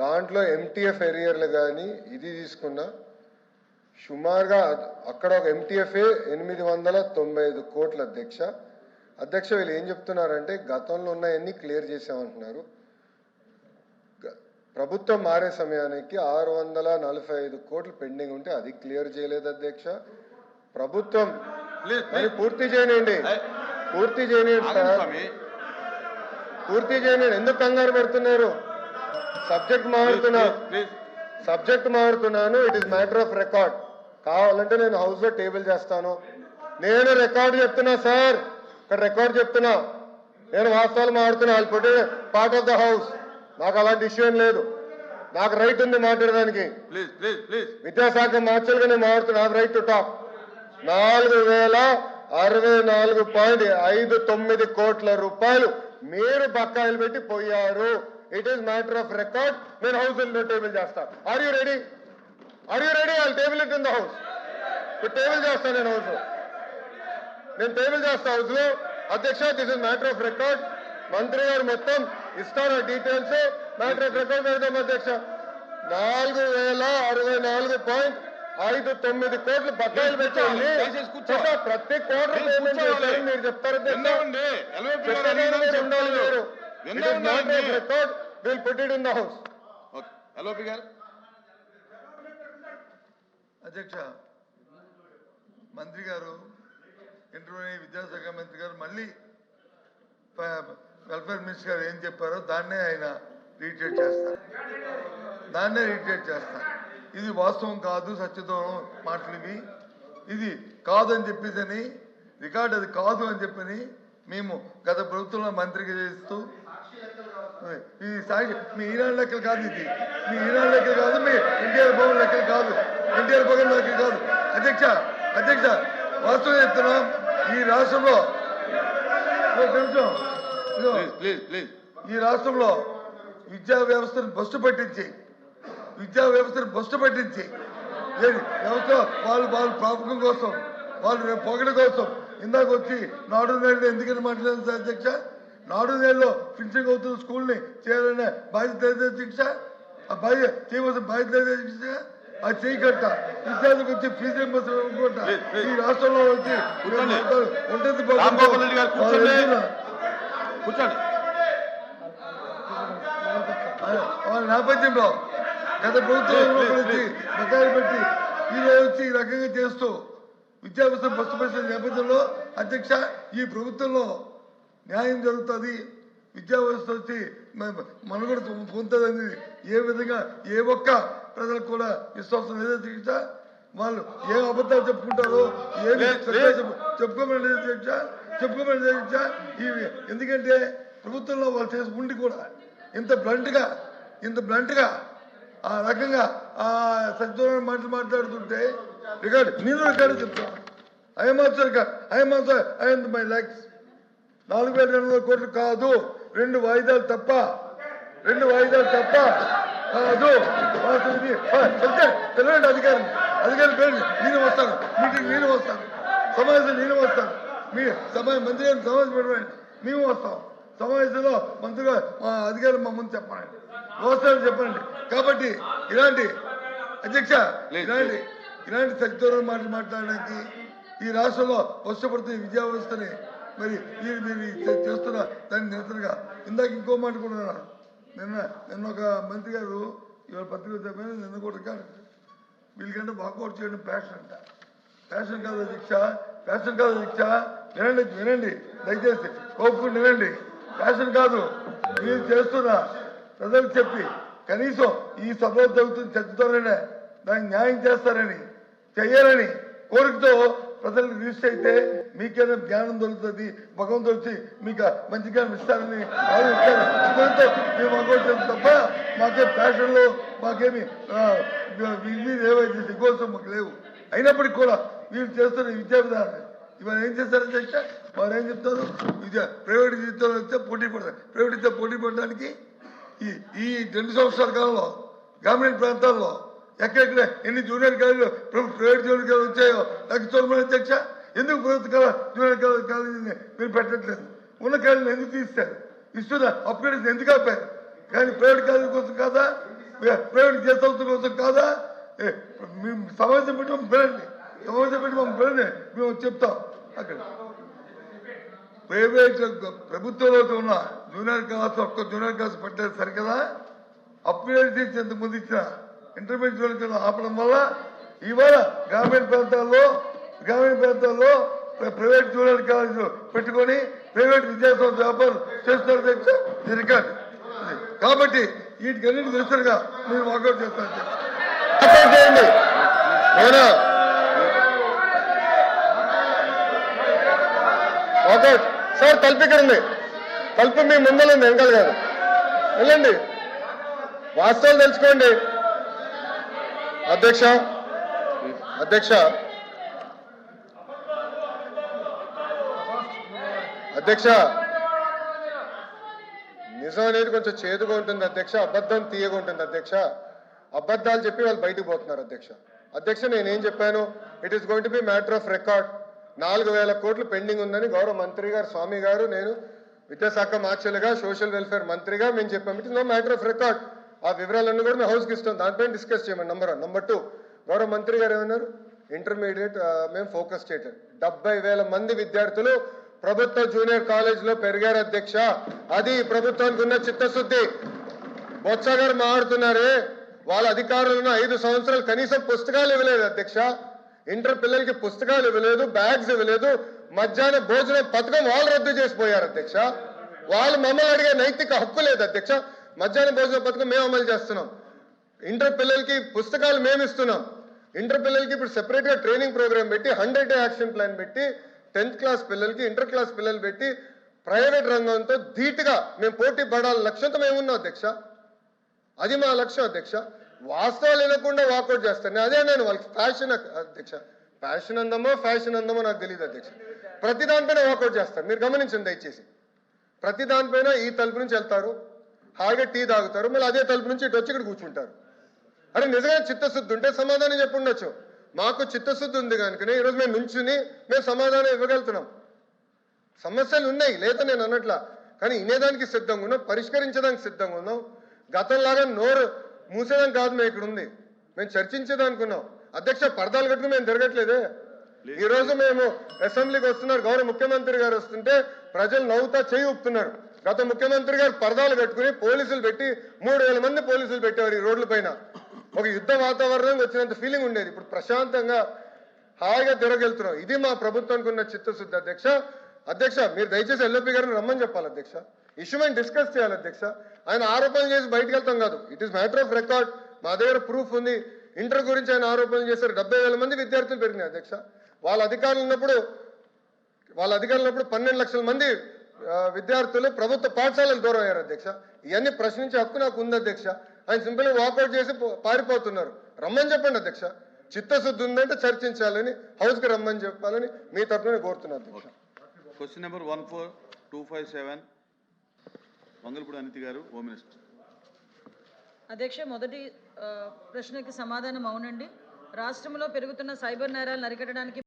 దాంట్లో ఎంటీఎఫ్ ఎరియర్లు కానీ ఇది తీసుకున్నా సుమారుగా అక్కడ ఒక ఎంటీఎఫ్ఏ ఎనిమిది వందల తొంభై ఐదు కోట్ల అధ్యక్ష. అధ్యక్ష వీళ్ళు ఏం చెప్తున్నారంటే గతంలో ఉన్నాయన్నీ క్లియర్ చేసామంటున్నారు ప్రభుత్వం మారే సమయానికి ఆరు వందల నలభై ఐదు కోట్లు పెండింగ్ ఉంటే అది క్లియర్ చేయలేదు అధ్యక్ష. ప్రభుత్వం పూర్తి చేయనండి పూర్తి చేయనండి సార్. పూర్తి చేయనండి ఎందుకు కంగారు పెడుతున్నారు? సబ్జెక్ట్ మారుతున్నా. Subject మారుతున్నాను. It is matter of record కావాలంటే నేను హౌస్లో టేబుల్ చేస్తాను. నేను రికార్డ్ చెప్తున్నా సార్ ఇక్కడ రికార్డ్ చెప్తున్నా. నేను వాస్తవాలు మారుతున్నా. వాళ్ళు పుట్టి పార్ట్ ఆఫ్ ద హౌస్ నాకు అలాంటి ఇష్యూ ఏం లేదు. నాకు రైట్ ఉంది మాట్లాడడానికి. విద్యాశాఖ మార్చలుగా నేను మారుతున్నా రైట్ టు టాక్ నాలుగు వేల అరవై నాలుగు పాయింట్ ఐదు తొమ్మిది కోట్ల రూపాయలు మీరు బకాయిలు పెట్టి పోయారు. It is matter of record నేను హౌస్లో టేబుల్ చేస్తాను are you ready are you ready I table it in the house table చేస్తాను నేను హౌస్ నేను టేబుల్ చేస్తా హౌస్లో. అధ్యక్ష this is matter of record మంత్రి గారు మొత్తం ఇస్తారు డీటెయిల్స్ మ్యాటర్ ఆఫ్ రికార్డ్ పెడదాం అధ్యక్ష. నాలుగు వేల అరవై నాలుగు పాయింట్ ఐదు తొమ్మిది కోట్లు బకాయిలు పెట్టాలి. ప్రతి కోట్ల మీరు చెప్తారు ఉండాలి. మీరు అధ్యక్ష మంత్రి గారు ఇంటర్వ్యూ విద్యాశాఖ మంత్రి గారు మళ్ళీ వెల్ఫేర్ మినిస్టర్ గారు ఏం చెప్పారో దాన్నే ఆయన రీట్రేట్ చేస్తారు. దాన్నే రీట్రేట్ చేస్తారు. ఇది వాస్తవం కాదు సత్యదూరం మాటలు ఇవి. ఇది కాదు అని చెప్పేసి రికార్డు అది కాదు అని చెప్పని మేము గత ప్రభుత్వంలో మంత్రికి చేస్తూ ఇది సాగి మీ ఈనాడు లెక్కలు కాదు ఇది మీ ఈనాడు లెక్కలు కాదు మీ ఎన్టీఆర్ భవన్ లెక్కలు కాదు. ఎన్టీఆర్ భవన్ లెక్కలు కాదు. అధ్యక్ష అధ్యక్ష వాస్తవం చెప్తున్నాం. ఈ రాష్ట్రంలో ఈ రాష్ట్రంలో విద్యా వ్యవస్థను బస్సు పట్టించి విద్యా వ్యవస్థను బస్సు పట్టించి వ్యవస్థ వాళ్ళు వాళ్ళ ప్రాపకం కోసం వాళ్ళు పొగడ కోసం ఇందాక వచ్చి నాడు నేడు ఎందుకని మాట్లాడారు సార్ అధ్యక్ష? నాడు నేడులో ఫినిషింగ్ అవుతున్న స్కూల్ని చేయాలనే బాధ్యత ఏది అధ్యక్ష ఆ బాధ్యత చేయవలసిన బాధ్యత ఏది అధ్యక్ష అది చేయకట్ట విద్యార్థులకు వచ్చి ఫీజు రింబర్స్మెంట్. ఈ రాష్ట్రంలో వచ్చి. ఉంటుంది కూర్చోండి. వాళ్ళ నేపథ్యంలో గత ప్రభుత్వంలో please, వచ్చి బకాయిలు పెట్టి ఈ రోజు వచ్చి ఈ రకంగా చేస్తూ విద్యా వ్యవస్థ పస్తుపరిచిన నేపథ్యంలో అధ్యక్ష ఈ ప్రభుత్వంలో న్యాయం జరుగుతుంది విద్యా వ్యవస్థ వచ్చి మనుగడ పొందుతుందని ఏ విధంగా ఏ ఒక్క ప్రజలకు కూడా విశ్వాసం లేదు అధ్యక్ష వాళ్ళు ఏ అబద్ధాలు చెప్పుకుంటారో. చెప్పు- చెప్పుకోమని లేదు అధ్యక్ష చెప్పుకోమని అధ్యక్ష ఇవి ఎందుకంటే ప్రభుత్వంలో వాళ్ళు చేసి ఉండి కూడా ఇంత బ్లంట్గా ఇంత బ్లంట్గా ఆ రకంగా ఆ సత్యనారాయణ మాటలు మాట్లాడుతుంటే రికార్డు నేను రికార్డు చెప్తాను I'm also record I'm also I'm my likes నాలుగు వేల రెండు వందల కోట్లు కాదు రెండు వాయిదాలు తప్ప రెండు వాయిదాలు తప్ప కాదు. చెప్తే పిలవండి అధికారిని. అధికారి నేను వస్తాను. మీటింగ్ నేను వస్తాను. సమావేశం నేను వస్తాను. మీ సమావేశం మంత్రి గారిని సమావేశం పెట్టండి మేము వస్తాం. సమావేశంలో మంత్రిగా మా అధికారులు మా ముందు చెప్పండి వస్తారని చెప్పండి కాబట్టి ఇలాంటి అధ్యక్ష ఇలాంటి ఇలాంటి సత్యదూరం మాటలు మాట్లాడడానికి ఈ రాష్ట్రంలో వర్షపడుతున్న విద్యా వ్యవస్థని మరి మీరు మీరు చేస్తున్న దాన్ని నిరసనగా. ఇందాక ఇంకో మాట కూడా అన్నారు. నిన్న నిన్న ఒక మంత్రి గారు ఇవాళ పత్రిక చెప్పిన నిన్న కూడా కాదు వీళ్ళకంటే వాకౌట్ చేయడం ప్యాషన్ అంట. ప్యాషన్ కాదు దీక్ష ప్యాషన్ కాదు దీక్ష వినండి వినండి దయచేసి. కోపుకుని వినండి. ప్యాషన్ కాదు. మీరు చేస్తున్న ప్రజలకు చెప్పి కనీసం ఈ సభలో జరుగుతున్న చర్చతోనే దానికి న్యాయం చేస్తారని చెయ్యాలని కోరికతో ప్రజలకు రిజిస్టర్ అయితే మీకేదో జ్ఞానం దొరుకుతుంది భగవంతుడు వచ్చి మీకు మంచి జ్ఞానం ఇస్తారని ఇస్తారు దాంతో మేము అనుకోవట్లేదు తప్ప మాకే ఫ్యాషన్లో మాకేమి ఆ, ఏవైతే దిగోసం మాకు లేవు. అయినప్పటికీ కూడా వీళ్ళు చేస్తున్న విద్యా విధానం ఇవాళ ఏం చేస్తారని చెప్తే వారు ఏం చెప్తారు? విద్య ప్రైవేట్ విద్యలో వస్తే పోటీ పడతారు. ప్రైవేట్ విద్య పోటీ పడడానికి ఈ ఈ రెండు సంవత్సరాల కాలంలో గ్రామీణ ప్రాంతాల్లో ఎక్కడెక్కడ ఎన్ని జూనియర్ కాలేజీలు ప్రైవేట్ జూనియర్ కాలేజీలు వచ్చాయో నాకు చూడమని అధ్యక్ష ఎందుకు ప్రభుత్వ జూనియర్ కాలేజీని మీరు పెట్టట్లేదు? ఉన్న కాలేజీని ఎందుకు తీస్తారు ఇస్తున్న అప్గ్రేడేషన్ ఎందుకు ఆపారు? కానీ ప్రైవేట్ కాలేజీ కోసం కాదా? ప్రైవేట్ విద్యా కోసం కాదా? ఏ, మేము సమాజం పెట్టి మమ్మల్ని పిలండి సమాజం పెట్టి మమ్మల్ని పిలండి మేము చెప్తాం. అక్కడ. ప్రైవేట్ ప్రభుత్వంలో ఉన్న జూనియర్ క్లాస్ ఒక్క జూనియర్ క్లాస్ పెట్టలేదు సరికదా అప్గ్రేడ్ చేసి ఇంతకుముందు ఇచ్చిన ఇంటర్మీడియట్ జూనియర్ ఆపడం వల్ల ఇవాళ గ్రామీణ ప్రాంతాల్లో గ్రామీణ ప్రాంతాల్లో ప్రైవేట్ జూనియర్ కాలేజ్ పెట్టుకొని ప్రైవేట్ విద్యాసంస్థ వ్యాపారం చేస్తున్నారు అధ్యక్ష ఇది రికార్డు. కాబట్టి వీటికి అన్నింటి తెలుసుగా మీరు వాకౌట్ చేస్తారు చేయండి. వాకౌట్. సార్ తలుపు ఇక్కడ ఉంది తలుపు మీ ముందర ఉంది వెనకాల కాదు. వెళ్ళండి. వాస్తవాలు తెలుసుకోండి. అధ్యక్ష అధ్యక్ష. అధ్యక్ష నిజం అనేది కొంచెం చేదుగా ఉంటుంది అధ్యక్ష అబద్ధం తీయగా ఉంటుంది అధ్యక్ష. అబద్ధాలు చెప్పి వాళ్ళు బయటకు పోతున్నారు అధ్యక్ష. అధ్యక్ష నేనేం చెప్పాను? It is going to be matter of record నాలుగు వేల కోట్లు పెండింగ్ ఉందని గౌరవ మంత్రి గారు స్వామి గారు నేను విద్యాశాఖ మార్చలుగా సోషల్ వెల్ఫేర్ మంత్రిగా మేము చెప్పాము. It is no matter of record ఆ వివరాలన్నీ కూడా మేము హౌస్కి ఇస్తాం. దానిపైన డిస్కస్ చేయమని. నంబర్ వన్ నంబర్ టూ గౌరవ మంత్రి గారు ఏమన్నారు? ఇంటర్మీడియట్ మేము ఫోకస్ చేయటం డెబ్బై వేల మంది విద్యార్థులు ప్రభుత్వ జూనియర్ కాలేజ్లో పెరిగారు అధ్యక్ష. అది ప్రభుత్వానికి ఉన్న చిత్తశుద్ధి. బొత్స గారు మాట్లాడుతున్నారే వాళ్ళ అధికారులు ఉన్న ఐదు సంవత్సరాలు కనీసం పుస్తకాలు ఇవ్వలేదు అధ్యక్ష. ఇంటర్ పిల్లలకి పుస్తకాలు ఇవ్వలేదు బ్యాగ్స్ ఇవ్వలేదు. మధ్యాహ్న భోజనం పథకం వాళ్ళు రద్దు చేసిపోయారు అధ్యక్ష. వాళ్ళు మమ్మల్ని అడిగే నైతిక హక్కు లేదు అధ్యక్ష. మధ్యాహ్న భోజన పథకం మేము అమలు చేస్తున్నాం. ఇంటర్ పిల్లలకి పుస్తకాలు మేము ఇస్తున్నాం. ఇంటర్ పిల్లలకి ఇప్పుడు సెపరేట్గా ట్రైనింగ్ ప్రోగ్రామ్ పెట్టి హండ్రెడ్ డే యాక్షన్ ప్లాన్ పెట్టి టెన్త్ క్లాస్ పిల్లలకి ఇంటర్ క్లాస్ పిల్లలు పెట్టి ప్రైవేట్ రంగంతో ధీటుగా మేము పోటీ పడాలి లక్ష్యంతో మేము ఉన్నాం అధ్యక్ష. అది మా లక్ష్యం అధ్యక్ష. వాస్తవాలు వినకుండా వాకౌట్ చేస్తాను అదే నేను వాళ్ళకి ఫ్యాషన్ అధ్యక్ష. ఫ్యాషన్ అందమో ఫ్యాషన్ అందమో నాకు తెలియదు అధ్యక్ష. ప్రతి దానిపైన వాకౌట్ చేస్తాను మీరు గమనించండి దయచేసి. ప్రతి దానిపైన ఈ తలుపు నుంచి వెళ్తారు. హాయిగా టీ తాగుతారు. మళ్ళీ అదే తలుపు నుంచి ఇటు వచ్చి ఇక్కడ కూర్చుంటారు. అరే నిజంగా చిత్తశుద్ధి ఉంటే సమాధానం చెప్పుండొచ్చు మాకు చిత్తశుద్ధి ఉంది కనుకనే ఈరోజు మేము నుంచుని మేము సమాధానం ఇవ్వగలుగుతున్నాం. సమస్యలు ఉన్నాయి లేదా నేను అన్నట్లా. కానీ వినేదానికి సిద్ధంగా ఉన్నాం పరిష్కరించడానికి సిద్ధంగా ఉన్నాం. గతంలాగా నోరు మూసేదానికి కాదు మేము ఇక్కడ ఉంది. మేము చర్చించేదానికి ఉన్నాం. అధ్యక్ష పరదాలు కట్టుకుని మేము తిరగట్లేదే. ఈ రోజు మేము అసెంబ్లీకి వస్తున్నారు. గౌరవ ముఖ్యమంత్రి గారు వస్తుంటే ప్రజలు నవ్వుతా చేయి ఊపుతున్నారు. గత ముఖ్యమంత్రి గారు పరదాలు కట్టుకుని పోలీసులు పెట్టి మూడు వేల మంది పోలీసులు పెట్టేవారు ఈ రోడ్ల పైన. ఒక యుద్ధ వాతావరణం వచ్చినంత ఫీలింగ్ ఉండేది. ఇప్పుడు ప్రశాంతంగా హాయిగా తిరగెళ్తున్నాం ఇది మా ప్రభుత్వానికి ఉన్న చిత్తశుద్ధి. అధ్యక్ష అధ్యక్ష మీరు దయచేసి ఎల్ఓపి గారిని రమ్మని చెప్పాలి అధ్యక్ష. ఇష్యూ మేము డిస్కస్ చేయాలి అధ్యక్ష. ఆయన ఆరోపణలు చేసి బయటకు వెళ్తాం కాదు. It is matter of record మా దగ్గర ప్రూఫ్ ఉంది. ఇంటర్ గురించి ఆయన ఆరోపణలు చేశారు. డెబ్బై వేల మంది విద్యార్థులు పెరిగినాయి అధ్యక్ష. వాళ్ళ అధికారులు ఉన్నప్పుడు వాళ్ళ అధికారులు ఉన్నప్పుడు పన్నెండు లక్షల మంది విద్యార్థులు ప్రభుత్వ పాఠశాలలు దూరం అయ్యారు అధ్యక్ష. ఇవన్నీ ప్రశ్నించే హక్కు నాకు ఉంది అధ్యక్ష. ఆయన సింపుల్గా వాకౌట్ చేసి పారిపోతున్నారు. రమ్మని చెప్పండి అధ్యక్ష. చిత్తశుద్ధి ఉందంటే చర్చించాలని హౌస్కి రమ్మని చెప్పాలని మీ తరఫున కోరుతున్నాను అధ్యక్ష. Question number one four two five seven Vangalapudi Anitha garu home minister అధ్యక్ష మొదటి ప్రశ్నకి సమాధానం అవునండి. రాష్ట్రంలో పెరుగుతున్న సైబర్ నేరాలను అరికట్టడానికి